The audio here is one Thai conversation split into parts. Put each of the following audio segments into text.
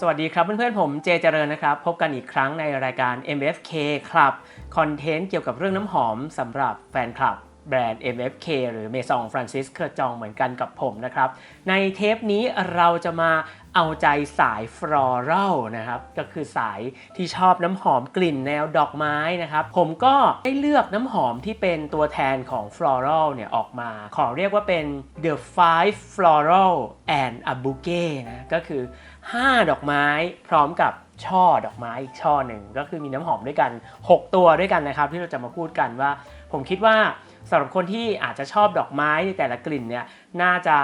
สวัสดีครับเพื่อนๆ ผมเจเจริญนะครับ พบกันอีกครั้งในรายการ MFK Club คอนเทนต์เกี่ยวกับเรื่องน้ำหอมสำหรับแฟนคลับแบรนด์ MFK หรือเมซองฟรานซิสเคอร์จองเหมือนกันกับผมนะครับ ในเทปนี้เราจะมาเอาใจสายฟลอรัลนะครับ ก็คือสายที่ชอบน้ำหอมกลิ่นแนวดอกไม้นะครับ ผมก็ได้เลือกน้ำหอมที่เป็นตัวแทนของฟลอรัลเนี่ยออกมา ขอเรียกว่าเป็น The Five Floral and a Bouquet นะ ก็คือ 5 ดอกไม้พร้อมกับช่อดอกไม้อีกช่อหนึ่งก็คือมีน้ำหอมด้วยกัน 6 ตัวด้วยกันนะครับ ที่เราจะมาพูดกันว่า ผมคิดว่าสำหรับคนที่อาจจะชอบดอกไม้ในแต่ละกลิ่นเนี่ยน่าจะ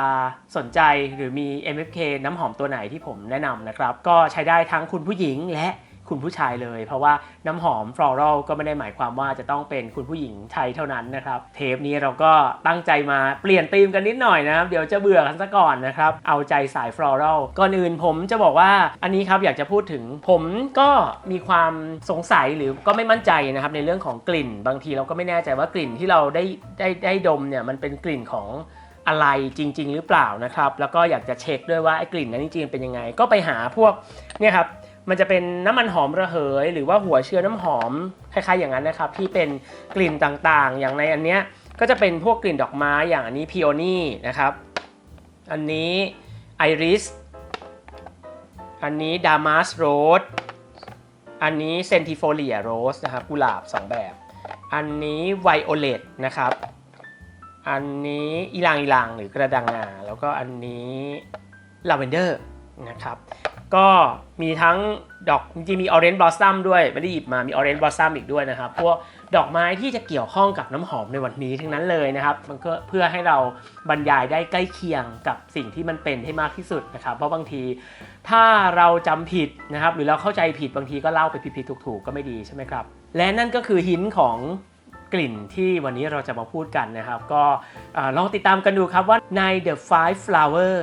สนใจหรือมี MFK น้ำหอมตัวไหนที่ผมแนะนำนะครับ ก็ใช้ได้ทั้งคุณผู้หญิงและ คุณผู้ชายเลย เพราะว่าน้ำหอมฟลอรัลก็ไม่ได้หมายความว่าจะต้องเป็นคุณผู้หญิงใช้เท่านั้นนะครับ เทปนี้เราก็ตั้งใจมาเปลี่ยนธีมกันนิดหน่อยนะครับ เดี๋ยวจะเบื่อกันซะก่อนนะครับ เอาใจสายฟลอรัลก่อนอื่นผมจะบอกว่าอันนี้ครับอยากจะพูดถึงผมก็มีความสงสัยหรือก็ไม่มั่นใจนะครับในเรื่องของกลิ่น บางทีเราก็ไม่แน่ใจว่ากลิ่นที่เราได้ได้ได้ดมเนี่ยมันเป็นกลิ่นของอะไรจริง ๆ หรือเปล่านะครับ แล้วก็อยากจะเช็คด้วยว่าไอ้กลิ่นนั้นจริงๆเป็นยังไง ก็ไปหาพวกเนี่ยครับ มันจะเป็นน้ำมันหอมระเหย หรือว่าหัวเชื้อน้ำหอมคล้ายๆอย่างนั้นนะครับ ที่เป็นกลิ่นต่างๆ อย่างในอันเนี้ยก็จะเป็นพวกกลิ่นดอกไม้อย่างอันนี้พิโอนี่นะครับ อันนี้ไอริสอันนี้ดามาสโรสอันนี้เซนติโฟเลียโรสนะครับกุหลาบ 2 แบบ อันนี้ไวโอเลตนะครับ อันนี้อีลางอีลางหรือกระดังงาแล้วก็อันนี้ลาเวนเดอร์นะครับ ก็มีทั้งดอกจริงๆมีออเรนจ์บลอสซัมด้วยไม่ได้หยิบมามีออเรนจ์บลอสซัมอีกด้วยนะครับพวกดอกไม้ที่จะเกี่ยวข้องกับน้ำหอมในวันนี้ทั้งนั้นเลยนะครับมันก็เพื่อให้เราบรรยายได้ใกล้เคียงกับสิ่งที่มันเป็นให้มากที่สุดนะครับ เพราะบางทีถ้าเราจำผิดนะครับหรือเราเข้าใจผิดบางทีก็เล่าไปผิดๆถูกๆก็ไม่ดีใช่ไหมครับ และนั่นก็คือหินของกลิ่นที่วันนี้เราจะมาพูดกันนะครับ ก็อลองติดตามกันดูครับว่าใน The Five Flower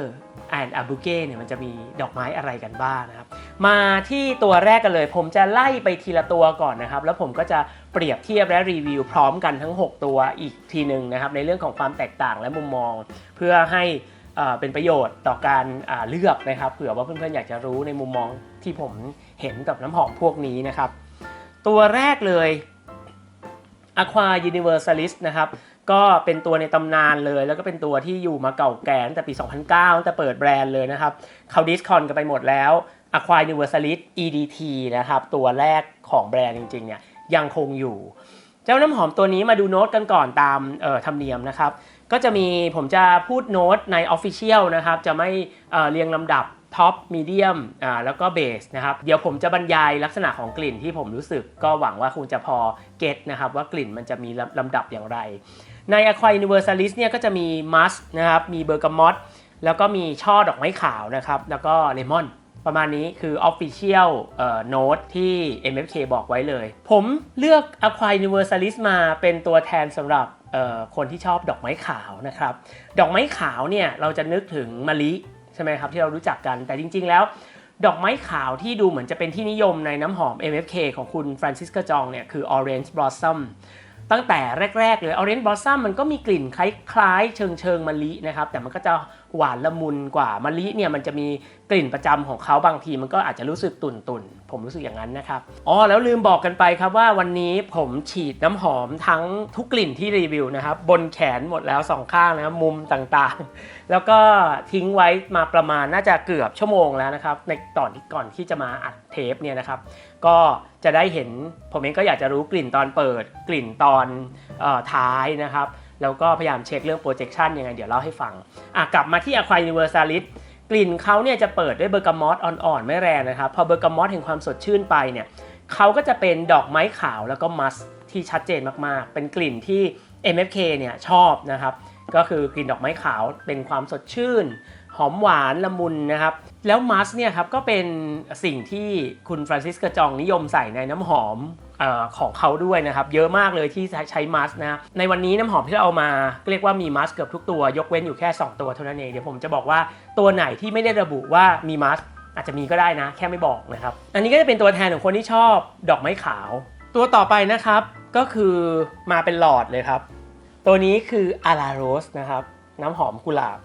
and a Bouquet เนี่ยมันจะมีดอกไม้อะไรกันบ้างนะครับ มาที่ตัวแรกกันเลย ผมจะไล่ไปทีละตัวก่อนนะครับ แล้วผมก็จะเปรียบเทียบและรีวิวพร้อมกันทั้ง 6 ตัวอีกทีหนึ่งนะครับ ในเรื่องของความแตกต่างและมุมมอง เพื่อให้เอ่อเป็นประโยชน์ต่อการอ่าเลือกนะครับเผื่อว่าเพื่อนๆอยากจะรู้ในมุมมองที่ผมเห็นกับน้ำหอมพวกนี้นะครับ ตัวแรกเลย Aqua Universalis นะครับก็เป็นตัวในตำนานเลย แล้วก็เป็นตัวที่อยู่มาเก่าแก่ตั้งแต่ปี 2009ตั้งแต่เปิดแบรนด์เลยนะครับเขาดิสคอนกันไปหมดแล้ว Aqua Universalis EDT นะครับตัวแรกของแบรนด์จริงๆเนี่ยยังคงอยู่ เจ้าน้ำหอมตัวนี้มาดูโน้ตกันก่อนตามเอ่อธรรมเนียมนะครับก็จะมีผมจะพูดโน้ตใน Official นะครับจะไม่เอ่อเรียงลำดับ ท็อปมีเดียมอ่าแล้วก็เบสนะครับ เดี๋ยวผมจะบรรยายลักษณะของกลิ่นที่ผมรู้สึก ก็หวังว่าคุณจะพอเก็ตนะครับว่ากลิ่นมันจะมีลำดับอย่างไร ใน Aqua Universalis เนี่ยก็จะมีมัสนะครับ มีเบอร์กามอตแล้วก็มีช่อดอกไม้ขาวนะครับ แล้วก็เลมอนประมาณนี้คือ Official เอ่อโน้ตที่ MFK บอกไว้เลย ผมเลือก Aqua Universalis มาเป็นตัวแทนสำหรับเอ่อคนที่ชอบดอกไม้ขาวนะครับ ดอกไม้ขาวเนี่ยเราจะนึกถึงมะลิ ช่ไหมครับที่เรารู้จักกันแต่จริง ๆ แล้ว ดอกไม้ขาวที่ดูเหมือนจะเป็นที่นิยมในน้ำหอม MFK ของคุณฟรานซิสกาจองเนี่ยคือ Orange Blossom ตั้งแต่แรก ๆ เลย Orange Blossom มันก็มีกลิ่นคล้ายๆ เชิงเชิงมะลินะครับแต่มันก็จะ หวานละมุนกว่ามะลิเนี่ยมันจะมีกลิ่นประจำของเขาบางทีมันก็อาจจะรู้สึกตุ่นๆผมรู้สึกอย่างนั้นนะครับอ๋อแล้วลืมบอกกันไปครับว่าวันนี้ผมฉีดน้ำหอมทั้งทุกกลิ่นที่รีวิวนะครับบนแขนหมดแล้วสองข้างนะครับมุมต่างๆ แล้วก็ทิ้งไว้มาประมาณน่าจะเกือบชั่วโมงแล้วนะครับในตอนที่ก่อนที่จะมาอัดเทปเนี่ยนะครับก็จะได้เห็นผมเองก็อยากจะรู้กลิ่นตอนเปิด กลิ่นตอนออท้ายนะครับ แล้วก็พยายามเช็คเรื่อง projection ยังไงเดี๋ยวเล่าให้ฟังอะกลับมาที่ Aqua Universalis กลิ่นเขาเนี่ยจะเปิดด้วยเบอร์กามอตอ่อนๆ ไม่แรงนะครับ พอเบอร์กามอตแห่งความสดชื่นไปเนี่ยเขาก็จะเป็นดอกไม้ขาวแล้วก็มัสที่ชัดเจนมากๆ เป็นกลิ่นที่ MFK เนี่ยชอบนะครับ ก็คือกลิ่นดอกไม้ขาวเป็นความสดชื่น หอมหวานละมุนนะครับ แล้วมัสเนี่ยครับก็เป็นสิ่งที่คุณฟรานซิสกาจองนิยมใส่ในน้ำหอม ของเขาด้วยนะครับ เยอะมากเลยที่ใช้มัสนะในวันนี้น้ำหอมที่เราเอามาเรียกว่ามีมัสเกือบทุกตัวยกเว้นอยู่แค่ 2 ตัวเท่านั้นเองเดี๋ยวผมจะบอกว่าตัวไหนที่ไม่ได้ระบุว่ามีมัสอาจจะมีก็ได้นะ แค่ไม่บอกนะครับ อันนี้ก็จะเป็นตัวแทนของคนที่ชอบดอกไม้ขาว ตัวต่อไปนะครับก็คือมาเป็นหลอดเลยครับ ตัวนี้คืออาราโรสนะครับน้ำหอมกุหลาบ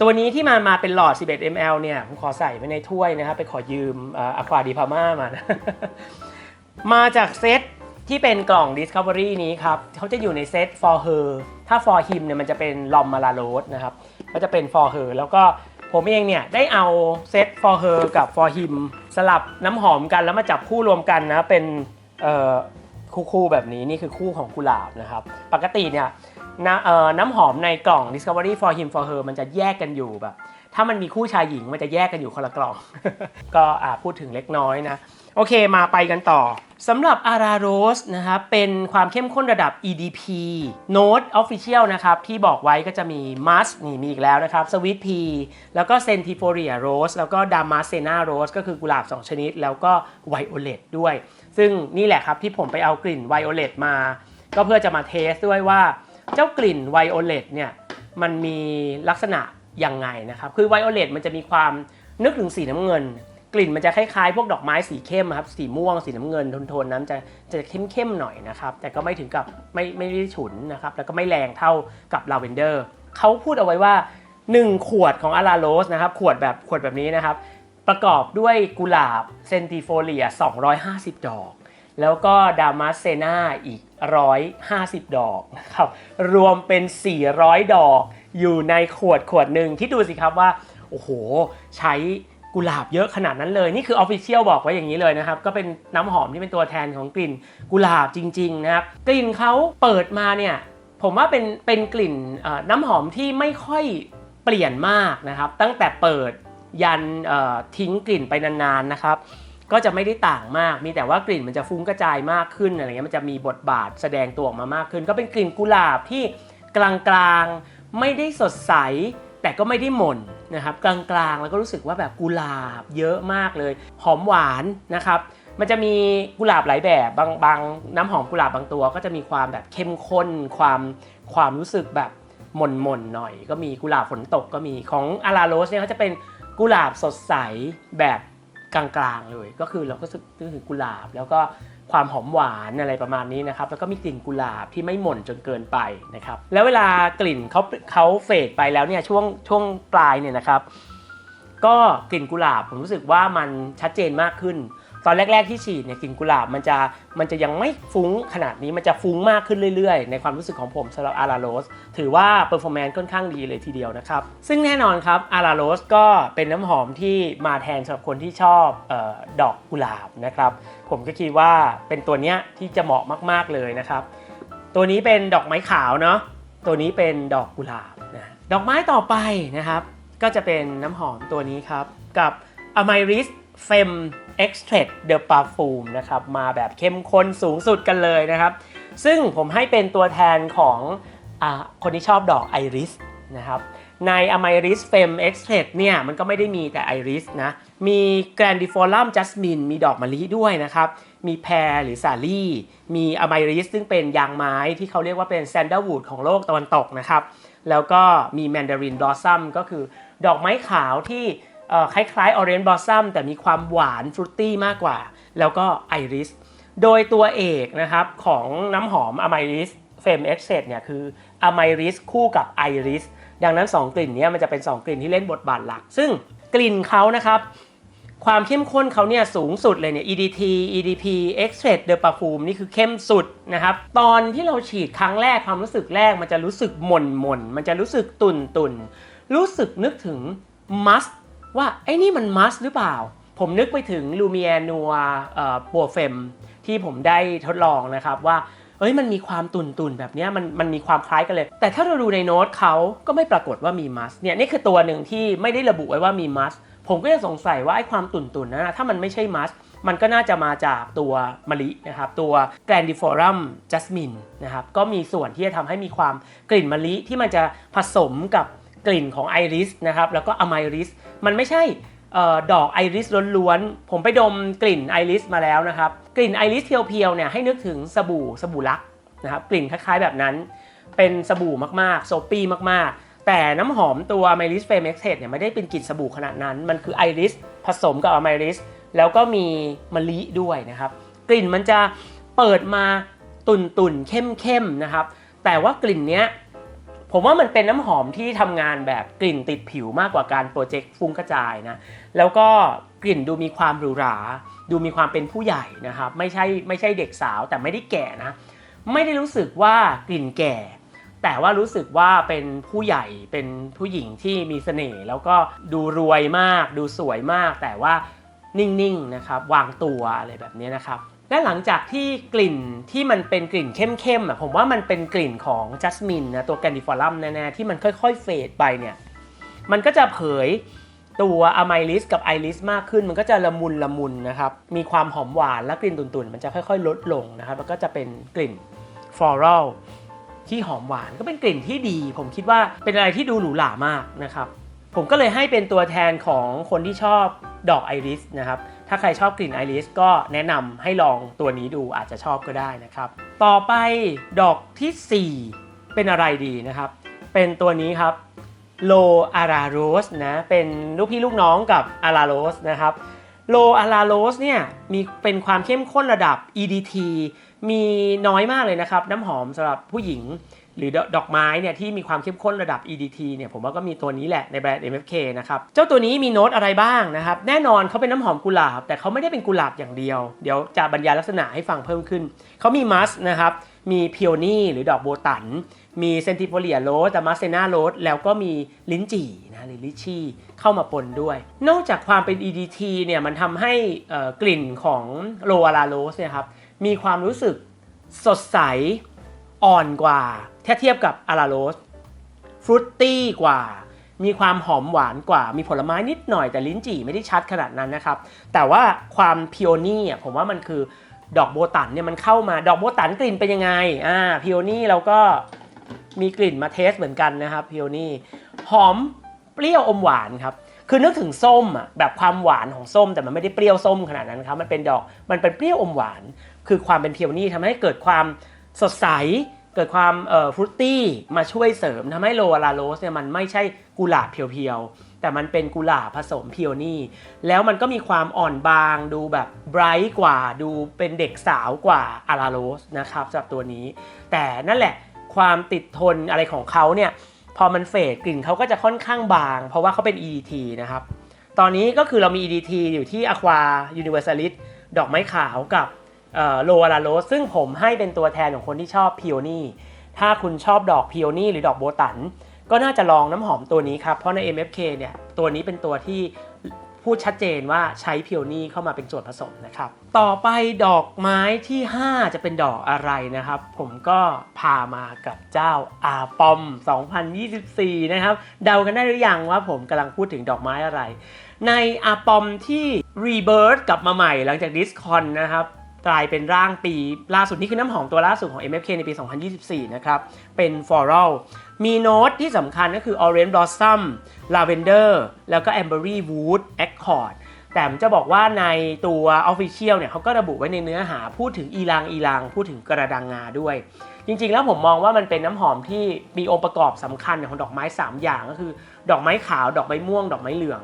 ตัวนี้ที่มามาเป็นหลอด 11 ml เนี่ยผมขอใส่ไว้ในถ้วยนะครับ ไปขอยืมอะควาดีพาม่ามานะ มาจากเซตที่เป็นกล่อง Discovery นี้ครับเขาจะอยู่ในเซต for her ถ้า for him เนี่ยมันจะเป็นลอมมาลาโรสนะครับ ก็จะเป็น for her แล้วก็ผมเองเนี่ย ได้เอาเซต for her กับ for him สลับน้ำหอมกันแล้วมาจับคู่รวมกันนะ เป็นคู่ๆแบบนี้นี่คือคู่ของกุหลาบนะครับ ปกติเนี่ยน้ำเอ่อน้ำหอมในกล่อง Discovery for him for her มันจะแยกกันอยู่แบบ ถ้ามันมีคู่ชายหญิงมันจะแยกกันอยู่คนละกล่อง ก็อพูดถึงเล็กน้อยนะ โอเคมาไปกันต่อสำหรับ a r a r o s นะครับเป็นความเข้มข้นระดับ EDP Note Official นะครับที่บอกไว้ก็จะมี Musk นี่มีอีกแล้วนะครับ Sweet Pea แล้วก็ Centifolia Rose แล้วก็ Damascena Rose ก็คือกุหลาบ 2 ชนิด แล้วก็ Violet ด้วย ซึ่งนี่แหละครับที่ผมไปเอากลิ่น Violet มา ก็เพื่อจะมาเทสด้วยว่าเจ้ากลิ่น Violet เนี่ยมันมีลักษณะยังไงนะครับ คือ Violet มันจะมีความนึกถึงสีน้ำเงิน กลิ่นมันจะคล้ายๆ พวกดอกไม้สีเข้มครับ สีม่วง สีน้ำเงินโทนๆนั้นจะจะเข้มๆหน่อยนะครับ แต่ก็ไม่ถึงกับไม่ไม่ได้ฉุนนะครับ แล้วก็ไม่แรงเท่ากับลาเวนเดอร์เขาพูดเอาไว้ว่า 1 ขวดของอาราโรสนะครับ ขวดแบบขวดแบบนี้นะครับ ประกอบด้วยกุหลาบเซนติโฟเลีย 250 ดอก แล้วก็ดามาเซนาอีก 150 ดอกนะครับ รวมเป็น 400 ดอกอยู่ในขวดขวดหนึ่งที่ดูสิครับว่า โอ้โห ใช้ กุหลาบเยอะขนาดนั้นเลย นี่คือออฟฟิเชียลบอกไว้อย่างนี้เลยนะครับ ก็เป็นน้ำหอมที่เป็นตัวแทนของกลิ่นกุหลาบจริงๆนะครับ กลิ่นเขาเปิดมาเนี่ยผมว่าเป็นเป็นกลิ่นน้ำหอมที่ไม่ค่อยเปลี่ยนมากนะครับ ตั้งแต่เปิดยันทิ้งกลิ่นไปนานๆนะครับ ก็จะไม่ได้ต่างมาก มีแต่ว่ากลิ่นมันจะฟุ้งกระจายมากขึ้นอะไรเงี้ยมันจะมีบทบาทแสดงตัวออกมามากขึ้น ก็เป็นกลิ่นกุหลาบที่กลางๆไม่ได้สดใส แต่ก็ไม่ได้หม่นนะครับกลางๆ แล้วก็รู้สึกว่าแบบกุหลาบเยอะมากเลย หอมหวานนะครับ มันจะมีกุหลาบหลายแบบบางบางน้ำหอมกุหลาบบางตัว ก็จะมีความแบบเข้มข้น ความความรู้สึกแบบหม่นหม่นๆหน่อย ก็มีกุหลาบฝนตกก็มีของอาราโรสเนี่ยเขาจะเป็นกุหลาบสดใสแบบกลางๆเลย ก็คือเราก็รู้สึกถึงกุหลาบแล้วก็ ความหอมหวานอะไรประมาณนี้นะครับแล้วก็มีกลิ่นกุหลาบที่ไม่หม่นจนเกินไปนะครับแล้วเวลากลิ่นเขาเขาเฟดไปแล้วเนี่ยช่วงช่วงปลายเนี่ยนะครับ ก็กลิ่นกุหลาบผมรู้สึกว่ามันชัดเจนมากขึ้น ตอนแรก ๆที่ฉีดเนี่ยกลิ่นกุหลาบมันจะมันจะยังไม่ฟุ้งขนาดนี้มันจะฟุ้งมากขึ้นเรื่อยๆ ในความรู้สึกของผมสำหรับอาราโรสถือว่าเปอร์ฟอร์แมนซ์ค่อนข้างดีเลยทีเดียวนะครับ ซึ่งแน่นอนครับอาราโรสก็เป็นน้ำหอมที่มาแทนสำหรับคนที่ชอบออดอกกุหลาบนะครับ ผมก็คิดว่าเป็นตัวเนี้ยที่จะเหมาะมากๆเลยนะครับ ตัวนี้เป็นดอกไม้ขาวเนาะตัวนี้เป็นดอกกุหลาบนะดอกไม้ต่อไปนะครับ ก็จะเป็นน้ำหอมตัวนี้ครับ กับ e x t r a c t The Parfum นะครับ มาแบบเข้มข้นสูงสุดกันเลยนะครับ ซึ่งผมให้เป็นตัวแทนของอคนที่ชอบดอกไอริสนะครับ ใน Amiris Fem Extract เนี่ย มันก็ไม่ได้มีแต่ไอริสนะ มี Grandiforum Jasmine มีดอกมะลิด้วยนะครับ มีแพรหรือสาลี่ มี Amiris ซึ่งเป็นยางไม้ที่เขาเรียกว่าเป็น Sandalwood ของโลกตะวันตกนะครับ แล้วก็มี Mandarin Blossom ก็คือดอกไม้ขาวที่ คล้ายๆ Orange Blossom แต่มีความหวานฟรุตตี้มากกว่า แล้วก็ไอริสโดยตัวเอกนะครับของน้ำหอม Amiris Femme Extract เนี่ยคือ Amiris คู่กับ Iris ดังนั้น 2 กลิ่นนี้มันจะเป็น 2 กลิ่นที่เล่นบทบาทหลัก ซึ่งกลิ่นเขานะครับ ความเข้มข้นเขาเนี่ยสูงสุดเลยเนี่ย EDT EDP Extract The Parfum นี่คือเข้มสุดนะครับ ตอนที่เราฉีดครั้งแรกความรู้สึกแรกมันจะรู้สึกหม่นหม่นมันจะรู้สึกตุ่นตุ่นรู้สึกนึกถึงมัส ว่าไอ้นี่มันมัสหรือเปล่า ผมนึกไปถึงลูเมียนัวปัวเฟมที่ผมได้ทดลองนะครับว่าเอ้ยมันมีความตุนตุนแบบนี้มันมันมีความคล้ายกันเลย แต่ถ้าเราดูในโน้ตเขาก็ไม่ปรากฏว่ามีมัสเนี่ยนี่คือตัวหนึ่งที่ไม่ได้ระบุไว้ว่ามีมัสผมก็ยังสงสัยว่าไอ้ความตุนๆนนนะถ้ามันไม่ใช่มัสมันก็น่าจะมาจากตัวมะลินะครับ ตัว Grandiforum Jasmine นะครับก็มีส่วนที่จะทำให้มีความกลิ่นมะลิที่มันจะผสมกับ กลิ่นของไอริสนะครับแล้วก็อะไมริสมันไม่ใช่อดอกไอริสล้วนๆ ผมไปดมกลิ่นไอริสมาแล้วนะครับ กลิ่นไอริสเพียวๆเนี่ยให้นึกถึงสบู่สบู่ลักนะครับกลิ่นคล้ายๆแบบนั้น เป็นสบู่มากๆโซปี้มากๆ แต่น้ำหอมตัว a m y r i s f a m e x เนี่ยไม่ได้เป็นกลิ่นสบู่ขนาดนั้น มันคือไอริสผสมกับ a m y r i s แล้วก็มีมะลิด้วยนะครับ กลิ่นมันจะเปิดมาตุ่นๆเข้มๆนะครับ แต่ว่ากลิ่นเนี้ย ผมว่ามันเป็นน้ำหอมที่ทำงานแบบกลิ่นติดผิวมากกว่าการโปรเจกต์ฟุ้งกระจายนะแล้วก็กลิ่นดูมีความหรูหรา ดูมีความเป็นผู้ใหญ่นะครับ ไม่ใช่ไม่ใช่เด็กสาวแต่ไม่ได้แก่นะ ไม่ได้รู้สึกว่ากลิ่นแก่ แต่ว่ารู้สึกว่าเป็นผู้ใหญ่เป็นผู้หญิงที่มีเสน่ห์แล้วก็ดูรวยมาก ดูสวยมาก แต่ว่านิ่งๆนะครับวางตัวอะไรแบบนี้นะครับ และหลังจากที่กลิ่นที่มันเป็นกลิ่นเข้มๆอะผมว่ามันเป็นกลิ่นของจัสมินนะตัวแกนดิฟอรัมแน่ๆที่มันค่อยๆเฟดไปเนี่ยมันก็จะเผยตัวอะไมลิสกับไอริสมากขึ้น มันก็จะละมุนละมุนนะครับ มีความหอมหวานและกลิ่นตุ่นๆ มันจะค่อยๆ ลดลงนะครับ แล้วก็จะเป็นกลิ่นฟลอรัลที่หอมหวานก็เป็นกลิ่นที่ดี ผมคิดว่าเป็นอะไรที่ดูหรูหรามากนะครับ ผมก็เลยให้เป็นตัวแทนของคนที่ชอบดอกไอริสนะครับ ถ้าใครชอบกลิ่นไอริสก็แนะนำให้ลองตัวนี้ดูอาจจะชอบก็ได้นะครับ ต่อไปดอกทีสี่ 4 เป็นอะไรดีนะครับ เป็นตัวนี้ครับโลอาราโรสนะเป็นลูกพี่ลูกน้องกับอาราโรสนะครับโลอาราโรสเนี่ยมีเป็นความเข้มข้นระดับ EDT มีน้อยมากเลยนะครับ น้ำหอมสำหรับผู้หญิง หรือดดอกไม้เนี่ยที่มีความเข้มข้นระดับ EDT เนี่ยผมว่าก็มีตัวนี้แหละในแบรนด์ MFK นะครับ เจ้าตัวนี้มีโน้ตอะไรบ้างนะครับ แน่นอนเขาเป็นน้ำหอมกุหลาบ แต่เขาไม่ได้เป็นกุหลาบอย่างเดียว เดี๋ยวจะบรรยายลักษณะให้ฟังเพิ่มขึ้น เขามีมัสนะครับ มีพิโอนี่หรือดอกโบตัน มีเซนติโฟเลียโรสแต่มัสเซนาโรสแล้วก็มีลิ้นจี่นะหรือลิชี่เข้ามาปนด้วย นอกจากความเป็น EDT เนี่ยมันทำให้กลิ่นของโลอาราโรสเนี่ยครับมีความรู้สึกสดใส อ่อนกว่าถ้าเทียบกับอาราโรสฟรุตตี้กว่า มีความหอมหวานกว่า มีผลไม้นิดหน่อยแต่ลิ้นจี่ไม่ได้ชัดขนาดนั้นนะครับ แต่ว่าความพิโอนี่อะผมว่ามันคือดอกโบตันเนี่ยมันเข้ามาดอกโบตันกลิ่นเป็นยังไงอ่าพิโอนี่เราก็มีกลิ่นมาเทสเหมือนกันนะครับพิโอนี่หอมเปรี้ยวอมหวานครับคือนึกถึงส้มอะแบบความหวานของส้มแต่มันไม่ได้เปรี้ยวส้มขนาดนั้นครับมันเป็นดอกมันเป็นเปรี้ยวอมหวาน คือความเป็นพิโอนี่ทำให้เกิดความ สดใสเกิดความฟรุตตี้มาช่วยเสริมทำให้โลอาราโรสเนี่ยมันไม่ใช่กุหลาบเพียวๆ แต่มันเป็นกุหลาบผสมเพิโอนี่ แล้วมันก็มีความอ่อนบางดูแบบไบรท์กว่าดูเป็นเด็กสาวกว่าอาราโรสนะครับสำหรับตัวนี้ แต่นั่นแหละความติดทนอะไรของเขาเนี่ย พอมันเฟดกลิ่นเขาก็จะค่อนข้างบาง เพราะว่าเขาเป็น EDT นะครับ ตอนนี้ก็คือเรามี EDT อยู่ที่ Aqua Universalis ดอกไม้ขาวกับ โลอาราโรสซึ่งผมให้เป็นตัวแทนของคนที่ชอบพิโอนี่ถ้าคุณชอบดอกพิโอนี่หรือดอกโบตัน ก็น่าจะลองน้ำหอมตัวนี้ครับ เพราะใน MFK เนี่ยตัวนี้เป็นตัวที่พูดชัดเจนว่าใช้พิโอนี่เข้ามาเป็นส่วนผสมนะครับ ต่อไปดอกไม้ที่ 5 จะเป็นดอกอะไรนะครับ ผมก็พามากับเจ้าอาปอม 2024 นะครับ เดากันได้หรือยังว่าผมกำลังพูดถึงดอกไม้อะไร ในอาปอมที่รีเบิร์ h กลับมาใหม่หลังจากดิสคอนนะครับ กลายเป็นร่างปีล่าสุดนี่คือน้ำหอมตัวล่าสุดของ MFK ในปี 2024 นะครับ เป็น Floral มีโน้ตที่สำคัญก็คือ Orange Blossom Lavender แล้วก็ Ambery Wood Accord แต่ผมจะบอกว่าในตัว Official เนี่ยเขาก็ระบุไว้ในเนื้อหาพูดถึงอีลางอีลางพูดถึงกระดังงาด้วย จริงๆ แล้วผมมองว่ามันเป็นน้ำหอมที่มีองค์ประกอบสำคัญของดอกไม้ 3 อย่างก็คือ ดอกไม้ขาว ดอกไม้ม่วง ดอกไม้เหลือง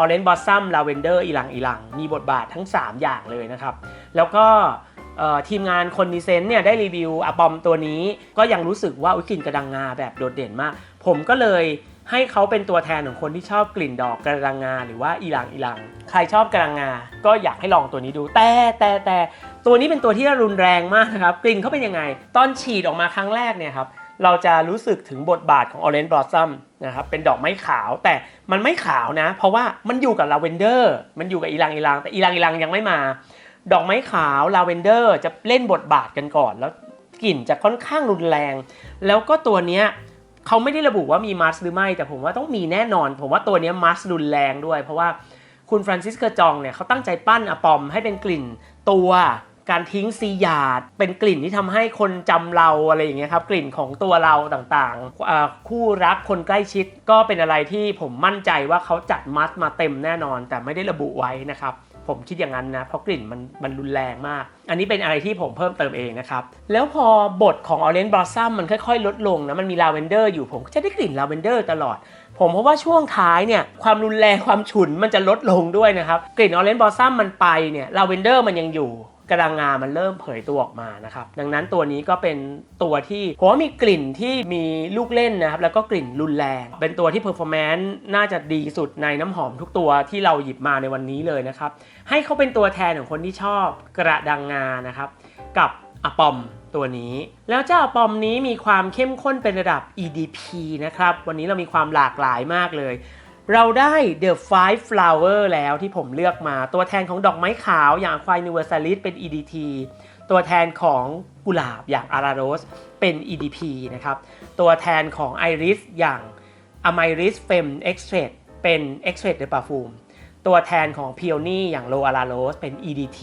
Orange Blossom Lavender อีลังอีลังมีบทบาททั้ง 3 อย่างเลยนะครับ แล้วก็ทีมงานคนดีเซนต์เนี่ยได้รีวิวอะปอมตัวนี้ก็ยังรู้สึกว่าอุ๊ยกลิ่นกระดังงาแบบโดดเด่นมาก ผมก็เลยให้เขาเป็นตัวแทนของคนที่ชอบกลิ่นดอกกระดังงาหรือว่าอีหลังอีหลัง ใครชอบกระดังงา ก็อยากให้ลองตัวนี้ดู แต่แต่แต่ตัวนี้เป็นตัวที่รุนแรงมากนะครับ กลิ่นเขาเป็นยังไง ตอนฉีดออกมาครั้งแรกเนี่ยครับ เราจะรู้สึกถึงบทบาทของ Orange Blossom นะครับเป็นดอกไม้ขาวแต่มันไม่ขาวนะ เพราะว่ามันอยู่กับลาเวนเดอร์มันอยู่กับอีลังอีลังแต่อีลังอีลังยังไม่มา ดอกไม้ขาวลาเวนเดอร์จะเล่นบทบาทกันก่อน แล้วกลิ่นจะค่อนข้างรุนแรง แล้วก็ตัวเนี้ยเขาไม่ได้ระบุว่ามีมัสหรือไม่ แต่ผมว่าต้องมีแน่นอน ผมว่าตัวเนี้ยมัสรุนแรงด้วย เพราะว่าคุณฟรานซิสเกอร์จองเนี่ยเขาตั้งใจปั้นอะปอมให้เป็นกลิ่นตัว การทิ้งซีหยาดเป็นกลิ่นที่ทำให้คนจำเราอะไรอย่างเงี้ยครับกลิ่นของตัวเราต่างๆอ่าคู่รักคนใกล้ชิดก็เป็นอะไรที่ผมมั่นใจว่าเขาจัดมัสมาเต็มแน่นอน แต่ไม่ได้ระบุไว้นะครับผมคิดอย่างนั้นนะเพราะกลิ่นมันมันรุนแรงมาก อันนี้เป็นอะไรที่ผมเพิ่มเติมเองนะครับ แล้วพอบทของ Orange Blossom มันค่อยๆ ลดลงนะมันมีลาเวนเดอร์อยู่ผมก็จะได้กลิ่นลาเวนเดอร์ตลอด ผมเพราะว่าช่วงท้ายเนี่ยความรุนแรงความฉุนมันจะลดลงด้วยนะครับ กลิ่น Orange Blossom มันไปเนี่ยลาเวนเดอร์มันยังอยู่ กระดังงามันเริ่มเผยตัวออกมานะครับ ดังนั้นตัวนี้ก็เป็นตัวที่ผมว่ามีกลิ่นที่มีลูกเล่นนะครับ แล้วก็กลิ่นรุนแรง เป็นตัวที่เพอร์ฟอร์แมนซ์น่าจะดีสุดในน้ำหอมทุกตัวที่เราหยิบมาในวันนี้เลยนะครับ ให้เขาเป็นตัวแทนของคนที่ชอบกระดังงานะครับ กับอะปอมตัวนี้ แล้วเจ้าอะปอมนี้มีความเข้มข้นเป็นระดับ EDP นะครับ วันนี้เรามีความหลากหลายมากเลย เราได้ The Five Flower แล้วที่ผมเลือกมา ตัวแทนของดอกไม้ขาวอย่าง Aqua Universalis เป็น EDT ตัวแทนของกุหลาบอย่าง Ara Rose เป็น EDP นะครับ ตัวแทนของ Iris อย่าง Amiris Femme Extract เป็น Extract de Parfum ตัวแทนของ Peony อย่าง Lo Ara Rose เป็น EDT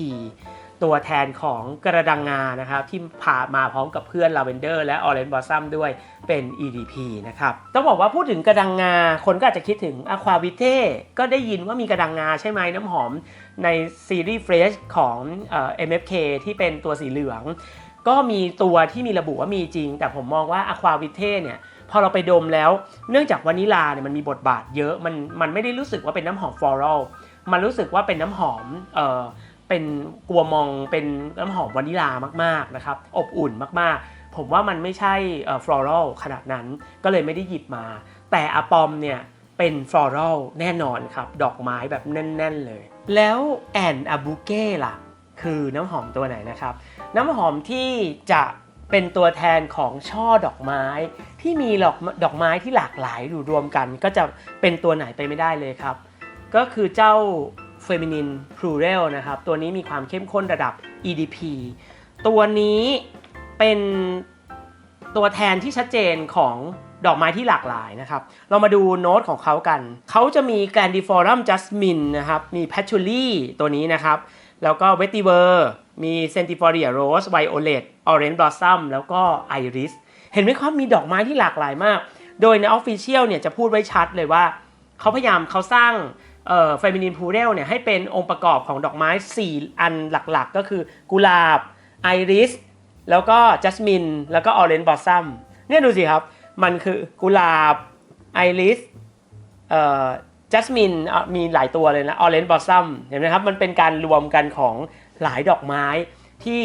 ตัวแทนของกระดังงานะครับที่พามาพร้อมกับเพื่อน Lavender และ Orange Blossom ด้วยเป็น EDP นะครับต้องบอกว่าพูดถึงกระดังงา คนก็อาจจะคิดถึง Aqua Vitae ก็ได้ยินว่ามีกระดังงาใช่ไหมน้ำหอมในซีรีส์ Fresh ของเอ่อ MFK ที่เป็นตัวสีเหลือง ก็มีตัวที่มีระบุว่ามีจริง แต่ผมมองว่า Aqua Vitae เนี่ยพอเราไปดมแล้วเนื่องจากวานิลาเนี่ยมันมีบทบาทเยอะมันมันไม่ได้รู้สึกว่าเป็นน้ำหอมฟลอรัลมันรู้สึกว่าเป็นน้ำหอมเอ่อ เป็นกัวมองเป็นน้ำหอมวานิลามากๆนะครับอบอุ่นมากๆ ผมว่ามันไม่ใช่ฟลอรัลขนาดนั้นก็เลยไม่ได้หยิบมา แต่อะปอมเนี่ยเป็นฟลอรัลแน่นอนครับ ดอกไม้แบบแน่น ๆเลย แล้วแอนอาบูเก้ล่ะ คือน้ำหอมตัวไหนนะครับ น้ำหอมที่จะเป็นตัวแทนของช่อดอกไม้ ที่มีดอกดอกไม้ที่หลากหลายอยู่รวมกัน ก็จะเป็นตัวไหนไปไม่ได้เลยครับ ก็คือเจ้า Feminine Plural นะครับ ตัวนี้มีความเข้มข้นระดับ EDP ตัวนี้เป็นตัวแทนที่ชัดเจนของดอกไม้ที่หลากหลายนะครับ เรามาดูโน้ตของเขากัน เขาจะมี Grandiforum Jasmine นะครับ มี Patchouli ตัวนี้นะครับ แล้วก็ Vetiver มี Centifolia Rose Violet Orange Blossom แล้วก็ Iris เห็นไหมครับมีดอกไม้ที่หลากหลายมาก โดยใน Official เนี่ยจะพูดไว้ชัดเลยว่า เขาพยายามเขาสร้าง เอ่อ Feminine Plural เนี่ยให้เป็นองค์ประกอบของดอกไม้ 4 อันหลักๆ ก็คือกุหลาบ Iris แล้วก็ Jasmine แล้วก็ Orange Blossom เนี่ยดูสิครับ มันคือกุหลาบ Iris เอ่อ Jasmine อะมีหลายตัวเลยนะ Orange Blossom เห็นไหมครับ มันเป็นการรวมกันของหลายดอกไม้ที่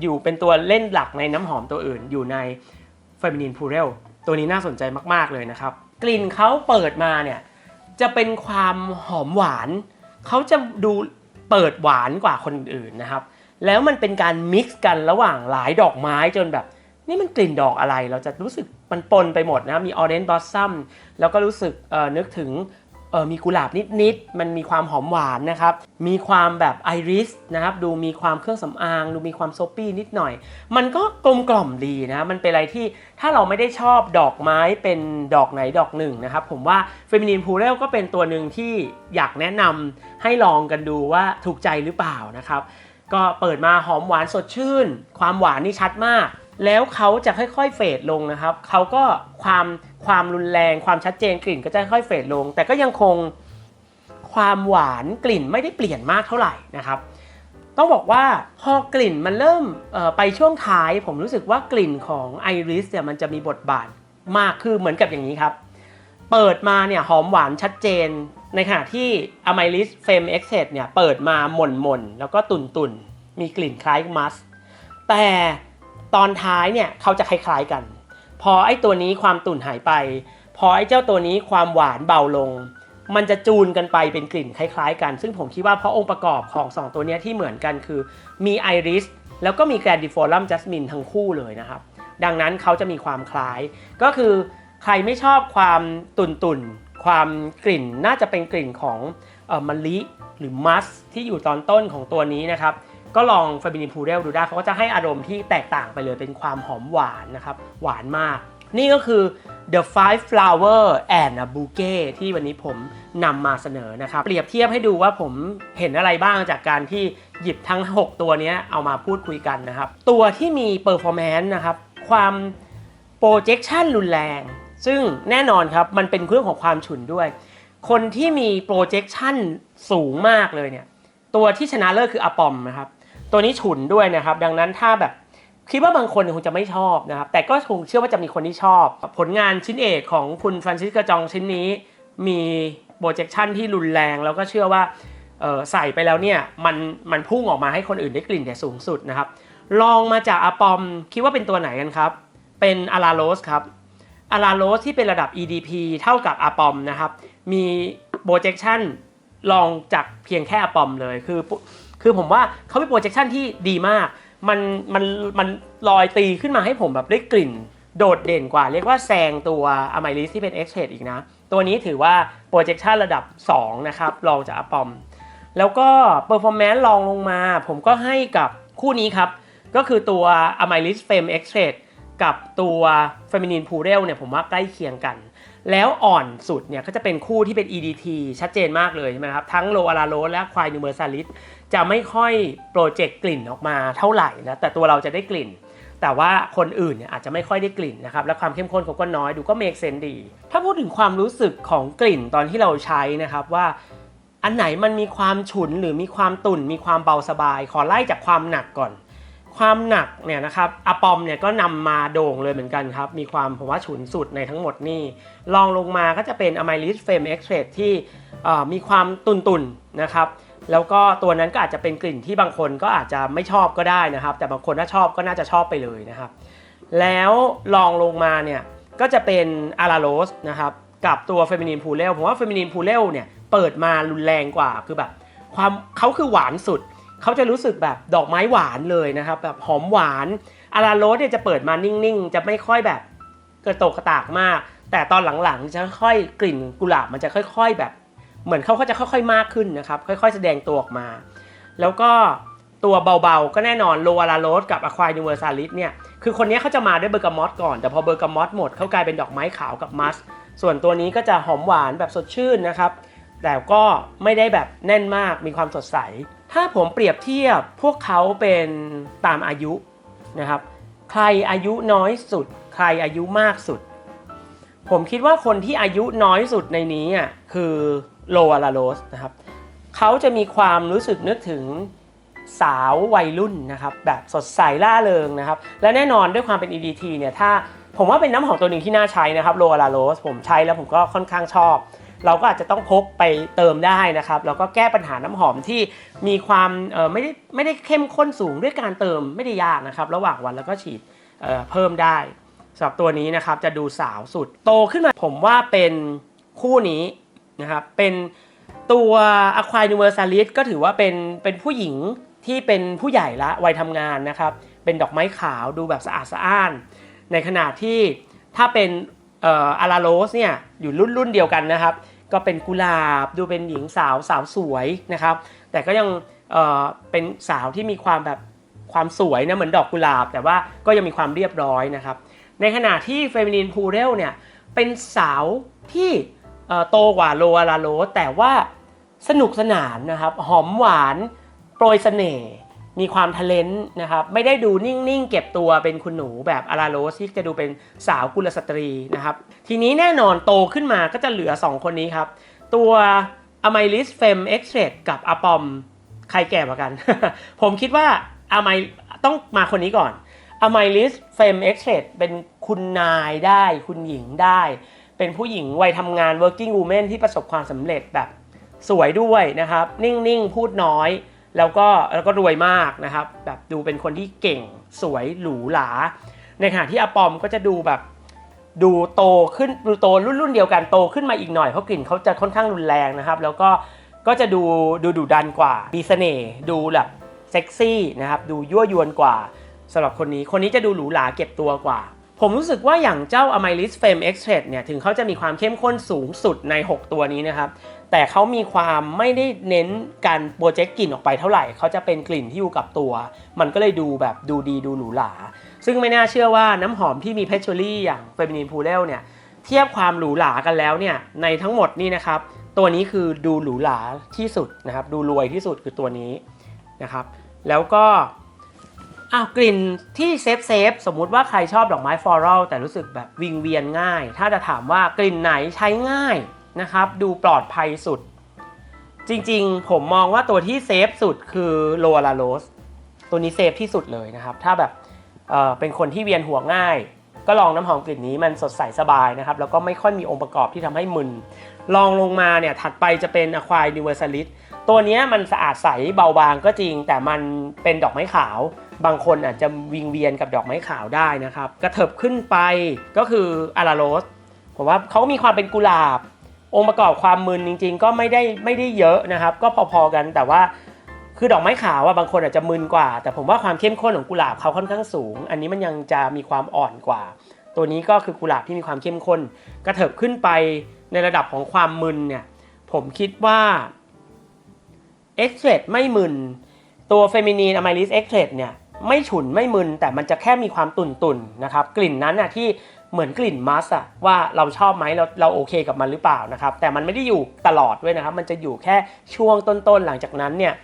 อยู่เป็นตัวเล่นหลักในน้ำหอมตัวอื่นอยู่ใน Feminine Plural ตัวนี้น่าสนใจมากๆเลยนะครับ กลิ่นเขาเปิดมาเนี่ย จะเป็นความหอมหวาน เขาจะดูเปิดหวานกว่าคนอื่นนะครับ แล้วมันเป็นการมิกซ์กันระหว่างหลายดอกไม้จนแบบ นี่มันกลิ่นดอกอะไร เราจะรู้สึกมันปนไปหมดนะมีออเรนจ์บ s ซัมแล้วก็รู้สึกเอ่อนึกถึง เออมีกุหลาบนิดๆ มันมีความหอมหวานนะครับ มีความแบบไอริสนะครับ ดูมีความเครื่องสำอาง ดูมีความโซปี้นิดหน่อย มันก็กลมกล่อมดีนะ มันเป็นอะไรที่ถ้าเราไม่ได้ชอบดอกไม้เป็นดอกไหนดอกหนึ่งนะครับ ผมว่า Feminine p u r e l ก็เป็นตัวหนึ่งที่อยากแนะนำให้ลองกันดูว่าถูกใจหรือเปล่านะครับ ก็เปิดมาหอมหวานสดชื่น ความหวานนี่ชัดมาก แล้วเขาจะค่อยๆเฟดลงนะครับเขาก็ความความรุนแรงความชัดเจนกลิ่นก็จะค่อยเฟดลง แต่ก็ยังคงความหวานกลิ่นไม่ได้เปลี่ยนมากเท่าไหร่นะครับ ต้องบอกว่าพอกลิ่นมันเริ่มไปช่วงท้าย ผมรู้สึกว่ากลิ่นของไอริสเนี่ยมันจะมีบทบาทมากคือเหมือนกับอย่างนี้ครับ เปิดมาเนี่ยหอมหวานชัดเจน ในขณะที่ a m y r i s Femme e x c e t เนี่ยเปิดมาหม่นหม่นๆแล้วก็ตุนตุ่นๆ มีกลิ่นคล้ายมัส แต่ ตอนท้ายเนี่ยเขาจะคล้ายๆกัน พอไอ้ตัวนี้ความตุ่นหายไป พอไอ้เจ้าตัวนี้ความหวานเบาลง มันจะจูนกันไปเป็นกลิ่นคล้ายๆ กัน ซึ่งผมคิดว่าเพราะองค์ประกอบของ 2 ตัวนี้ที่เหมือนกันคือมีไอริสแล้วก็มีแกรนดิฟอรัมจัสมินทั้งคู่เลยนะครับ ดังนั้นเขาจะมีความคล้าย ก็คือใครไม่ชอบความตุ่นตุ่นๆความกลิ่นน่าจะเป็นกลิ่นของออมะลิหรือมัสที่อยู่ตอนต้นของตัวนี้นะครับ ก็ลองฟาบินิพูเรลดูได้เขาก็จะให้อารมณ์ที่แตกต่างไปเลยเป็นความหอมหวานนะครับ หวานมาก นี่ก็คือ The Five Flower and a Bouquet ที่วันนี้ผมนำมาเสนอนะครับ เปรียบเทียบให้ดูว่าผมเห็นอะไรบ้างจากการที่หยิบทั้ง 6 ตัวนี้เอามาพูดคุยกันนะครับ ตัวที่มี Performance นะครับ ความ projection รุนแรง ซึ่งแน่นอนครับ มันเป็นเรื่องของความฉุนด้วย คนที่มี projection สูงมากเลยเนี่ย ตัวที่ชนะเลิศคืออะปอมนะครับ ตัวนี้ฉุนด้วยนะครับ ดังนั้นถ้าแบบคิดว่าบางคนคงจะไม่ชอบนะครับ แต่ก็คงเชื่อว่าจะมีคนที่ชอบ ผลงานชิ้นเอกของคุณฟรานซิสกาจองชิ้นนี้ มีโปรเจคชันที่รุนแรง แล้วก็เชื่อว่าใส่ไปแล้วเนี่ยมันมันพุ่งออกมาให้คนอื่นได้กลิ่นแต่สูงสุดนะครับ ลองมาจากอะปอมคิดว่าเป็นตัวไหนกันครับ เป็นอาราโรสครับอาราโรสที่เป็นระดับ EDP เท่ากับอะปอมนะครับ มีโปรเจคชันลองจากเพียงแค่อะปอมเลยคือ คือผมว่าเขาเป็นโปรเจคชันที่ดีมาก มันมันมันลอยตีขึ้นมาให้ผมแบบได้กลิ่น โดดเด่นกว่า เรียกว่าแซงตัวอะไมลิสที่เป็น X Trade อีกนะ ตัวนี้ถือว่าโปรเจคชันระดับ 2 นะครับลองจากอะปอม แล้วก็ Performance ลองลงมา ผมก็ให้กับคู่นี้ครับ ก็คือตัว a m y l i s Femme X Trade กับตัว Feminine p u r e l เนี่ยผมว่าใกล้เคียงกัน แล้วอ่อนสุดเนี่ยก็จะเป็นคู่ที่เป็น EDT ชัดเจนมากเลยใช่ไหมครับ ทั้งโลอาราโรและควายนูเมอร์ซาลิส จะไม่ค่อยโปรเจกต์กลิ่นออกมาเท่าไหร่นะแต่ตัวเราจะได้กลิ่น แต่ว่าคนอื่นเนี่ยอาจจะไม่ค่อยได้กลิ่นนะครับและความเข้มข้นเขาก็น้อยดูก็เมกเซนดี ถ้าพูดถึงความรู้สึกของกลิ่นตอนที่เราใช้นะครับว่าอันไหนมันมีความฉุนหรือมีความตุ่นมีความเบาสบาย ขอไล่จากความหนักก่อน ความหนักเนี่ยนะครับอะปอมเนี่ยก็นำมาโด่งเลยเหมือนกันครับ มีความผมว่าฉุนสุดในทั้งหมดนี่ลองลงมาก็จะเป็นอะไมลิสเฟมเอ็กเทรดที่มีความตุ่นๆนะครับ แล้วก็ตัวนั้นก็อาจจะเป็นกลิ่นที่บางคนก็อาจจะไม่ชอบก็ได้นะครับ แต่บางคนถ้าชอบก็น่าจะชอบไปเลยนะครับ แล้วลองลงมาเนี่ยก็จะเป็นอาราโรสนะครับกับตัวเฟมินีนพูเลลผมว่าเฟมินีนพูเลลเนี่ยเปิดมารุนแรงกว่าคือแบบความเขาคือหวานสุด เขาจะรู้สึกแบบดอกไม้หวานเลยนะครับ แบบหอมหวานอาราโรสเนี่ยจะเปิดมานิ่งๆ จะไม่ค่อยแบบกระโตกกระตากมาก แต่ตอนหลังๆจะค่อยกลิ่นกุหลาบมันจะค่อย ๆ แบบ เหมือนเขาเขาจะค่อยๆมากขึ้นนะครับ ค่อยๆ แสดงตัวออกมา แล้วก็ตัวเบาๆ ก็แน่นอนโลอาราโรสกับอะควายนูเวอร์ซาลิสเนี่ยคือคนนี้เขาจะมาด้วยเบอร์กามอตก่อน แต่พอเบอร์กามอตหมดเขากลายเป็นดอกไม้ขาวกับมัสส่วนตัวนี้ก็จะหอมหวานแบบสดชื่นนะครับ แต่ก็ไม่ได้แบบแน่นมากมีความสดใส ถ้าผมเปรียบเทียบพวกเขาเป็นตามอายุนะครับ ใครอายุน้อยสุด ใครอายุมากสุด ผมคิดว่าคนที่อายุน้อยสุดในนี้อะคือโลอาราโรสนะครับเขาจะมีความรู้สึกนึกถึงสาววัยรุ่นนะครับแบบสดใสล่าเริงนะครับและแน่นอนด้วยความเป็น EDT เนี่ยถ้าผมว่าเป็นน้ำหอมตัวหนึ่งที่น่าใช้นะครับโลอาราโรสผมใช้แล้วผมก็ค่อนข้างชอบ เราก็อาจจะต้องพกไปเติมได้นะครับแล้วก็แก้ปัญหาน้ำหอมที่มีความไม่ได้ไม่ได้เข้มข้นสูงด้วยการเติมไม่ได้ยากนะครับระหว่างวันแล้วก็ฉีดเเพิ่มได้ สำหรับตัวนี้นะครับจะดูสาวสุดโตขึ้นมาผมว่าเป็นคู่นี้นะครับเป็นตัว Aqua Universalis ก็ถือว่าเป็นเป็นผู้หญิงที่เป็นผู้ใหญ่ละวัยทำงานนะครับ เป็นดอกไม้ขาวดูแบบสะอาดสะอ้าน ในขณะที่ถ้าเป็นอาราโรสเนี่ยอยู่รุ่นรุ่นเดียวกันนะครับ ก็เป็นกุหลาบดูเป็นหญิงสาวสาวสวยนะครับ แต่ก็ยังเอ่อเป็นสาวที่มีความแบบความสวยนะเหมือนดอกกุหลาบ แต่ว่าก็ยังมีความเรียบร้อยนะครับ ในขณะที่เฟมินีนพูเรลเนี่ยเป็นสาวที่โตกว่าโลอาราโรสแต่ว่าสนุกสนานนะครับ หอมหวานโปรยเสน่ห์มีความทะเลนต์นะครับไม่ได้ดูนิ่ง ๆ เก็บตัวเป็นคุณหนูแบบอาราโรสที่จะดูเป็นสาวกุลสตรีนะครับ ทีนี้แน่นอนโตขึ้นมาก็จะเหลือ 2 คนนี้ครับ ตัวอ m มลิสเฟมเอ็กเทรดกับอะปอม ใครแก่กว่ากัน ผมคิดว่าอ m มต้องมาคนนี้ก่อน อ m มลิสเฟมเอ็กเทรดเป็นคุณนายได้ คุณหญิงได้ เป็นผู้หญิงวัยทำงาน working woman ที่ประสบความสำเร็จแบบสวยด้วยนะครับ นิ่งๆ พูดน้อย แล้วก็แล้วก็รวยมากนะครับ แบบดูเป็นคนที่เก่งสวยหรูหรา ในขณะที่อปอมก็จะดูแบบดูโตขึ้นดูโตรุ่นรุ่นเดียวกันโตขึ้นมาอีกหน่อยเพราะกลิ่นเขาจะค่อนข้างรุนแรงนะครับ แล้วก็ก็จะดูดูดุดันกว่ามีเสน่ห์ดูแบบเซ็กซี่นะครับ ดูยั่วยวนกว่า สำหรับคนนี้คนนี้จะดูหรูหราเก็บตัวกว่า ผมรู้สึกว่าอย่างเจ้า a m y l i s Femme X Trade เนี่ยถึงเขาจะมีความเข้มข้นสูงสุดใน 6 ตัวนี้นะครับ แต่เขามีความไม่ได้เน้นการโปรเจกต์กลิ่นออกไปเท่าไหร่เขาจะเป็นกลิ่นที่อยู่กับตัว มันก็เลยดูแบบดูดีดูหรูหราซึ่งไม่น่าเชื่อว่าน้ำหอมที่มีเพชชูรี่อย่างเฟมินีนพูเลลเนี่ยเทียบความหรูหรากันแล้วเนี่ยในทั้งหมดนี่นะครับตัวนี้คือดูหรูหราที่สุดนะครับดูรวยที่สุดคือตัวนี้นะครับแล้วก็ อ้าวกลิ่นที่เซฟเซฟสมมุติว่าใครชอบดอกไม้ฟลอรัลแต่รู้สึกแบบวิงเวียนง่าย ถ้าจะถามว่ากลิ่นไหนใช้ง่ายนะครับ ดูปลอดภัยสุด จริงๆ ผมมองว่าตัวที่เซฟสุดคือโลอาราโรสตัวนี้เซฟที่สุดเลยนะครับ ถ้าแบบเอ่อเป็นคนที่เวียนหัวง่าย ก็ลองน้ำหอมกลิ่นนี้มันสดใสสบายนะครับ แล้วก็ไม่ค่อยมีองค์ประกอบที่ทำให้มึนลองลงมาเนี่ยถัดไปจะเป็น Aqua Universalis ตัวเตัวนี้มันสะอาดใสเบาบางก็จริง แต่มันเป็นดอกไม้ขาว บางคนอาจจะวิงเวียนกับดอกไม้ขาวได้นะครับ กระเถิบขึ้นไปก็คืออาราโรสผมว่าเขามีความเป็นกุหลาบ องค์ประกอบความมึนจริง ๆ ก็ไม่ได้ไม่ได้เยอะนะครับ ก็พอๆกันแต่ว่าคือดอกไม้ขาวอะบางคนอาจจะมึนกว่า แต่ผมว่าความเข้มข้นของกุหลาบเขาค่อนข้างสูง อันนี้มันยังจะมีความอ่อนกว่า ตัวนี้ก็คือกุหลาบที่มีความเข้มข้น กระเถิบขึ้นไปในระดับของความมึนเนี่ยผมคิดว่า เอ็กเทรดไม่มึน ตัวเฟมินีนอะไมลิสเอ็กเทรดเนี่ยไม่ฉุนไม่มึนแต่มันจะแค่มีความตุ่นๆนนะครับกลิ่นนั้นน่ะที่เหมือนกลิ่นมัสอะว่าเราชอบไหมเราเราโอเคกับมันหรือเปล่านะครับแต่มันไม่ได้อยู่ตลอดด้วยนะครับมันจะอยู่แค่ช่วงต้นๆหลังจากนั้นเนี่ย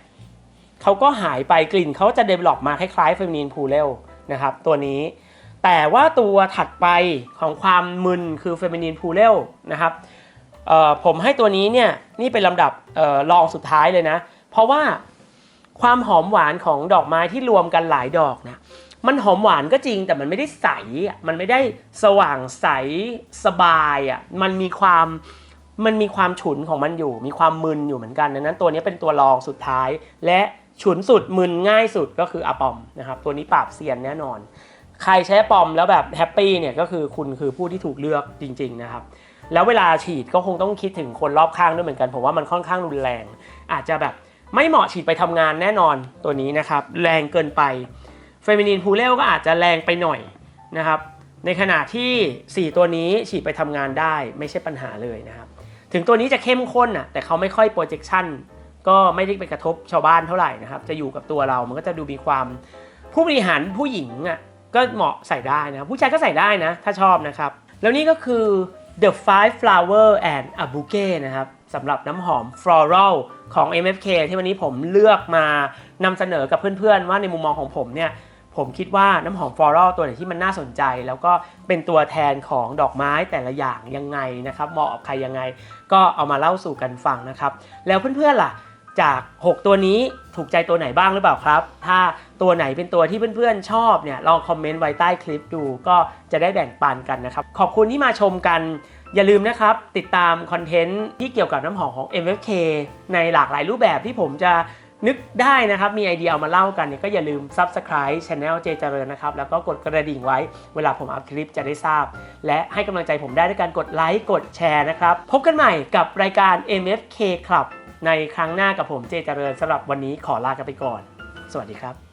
เขาก็หายไปกลิ่นเขาจะเดเวล็อปมาคล้ายๆเฟมินีนพูเลลนะครับตัวนี้แต่ว่าตัวถัดไปของความมึนคือเฟมินีนพูเลลนะครับผมให้ตัวนี้เนี่ยนี่เป็นลำดับเอ่อรองสุดท้ายเลยนะ เพราะว่าความหอมหวานของดอกไม้ที่รวมกันหลายดอกนะมันหอมหวานก็จริงแต่มันไม่ได้ใสอะมันไม่ได้สว่างใสสบายอะมันมีความมันมีความฉุนของมันอยู่ มีความมึนอยู่เหมือนกันดังนั้นตัวนี้เป็นตัวรองสุดท้าย และฉุนสุดมึนง่ายสุดก็คืออะปอมนะครับตัวนี้ปราบเซียนแน่นอน ใครใช้ปอมแล้วแบบแฮปปี้เนี่ยก็คือคุณคือผู้ที่ถูกเลือกจริง ๆนะครับ แล้วเวลาฉีดก็คงต้องคิดถึงคนรอบข้างด้วยเหมือนกันผมว่ามันค่อนข้างรุนแรง อาจจะแบบ ไม่เหมาะฉีดไปทำงานแน่นอนตัวนี้นะครับ แรงเกินไปเฟมินีนพูเลก็อาจจะแรงไปหน่อยนะครับ ในขณะที่ 4 ตัวนี้ฉีดไปทำงานได้ไม่ใช่ปัญหาเลยนะครับ ถึงตัวนี้จะเข้มข้นอะแต่เขาไม่ค่อยโปรเจคชันก็ไม่ได้ไปกระทบชาวบ้านเท่าไหร่นะครับ จะอยู่กับตัวเรามันก็จะดูมีความผู้บริหารผู้หญิงอะก็เหมาะใส่ได้นะผู้ชายก็ใส่ได้นะ ถ้าชอบนะครับ แล้วนี่ก็คือ The Five Flower and a Bouquet นะครับ สำหรับน้ำหอม Floral ของ MFK ที่วันนี้ผมเลือกมานำเสนอกับเพื่อนๆ ว่าในมุมมองของผมเนี่ยผมคิดว่าน้ำหอม Floral ตัวไหนที่มันน่าสนใจ แล้วก็เป็นตัวแทนของดอกไม้แต่ละอย่างยังไงนะครับเหมาะกับใครยังไง ก็เอามาเล่าสู่กันฟังนะครับ แล้วเพื่อนๆล่ะ จาก 6 ตัวนี้ถูกใจตัวไหนบ้างหรือเปล่าครับ ถ้าตัวไหนเป็นตัวที่เพื่อนๆชอบเนี่ยลองคอมเมนต์ไว้ใต้คลิปดูก็จะได้แบ่งปันกันนะครับ ขอบคุณที่มาชมกัน อย่าลืมนะครับ ติดตามคอนเทนต์ที่เกี่ยวกับน้ำหอมของ MFK ในหลากหลายรูปแบบที่ผมจะนึกได้นะครับ มีไอเดียเอามาเล่ากันเนี่ยก็อย่าลืม Subscribe Channel เจเจริญนะครับ แล้วก็กดกระดิ่งไว้ เวลาผมอัพคลิปจะได้ทราบ และให้กำลังใจผมได้ด้วยการกดไลค์กดแชร์นะครับ พบกันใหม่กับรายการ MFK Club ในครั้งหน้ากับผมเจเจริญสำหรับวันนี้ขอลากันไปก่อน สวัสดีครับ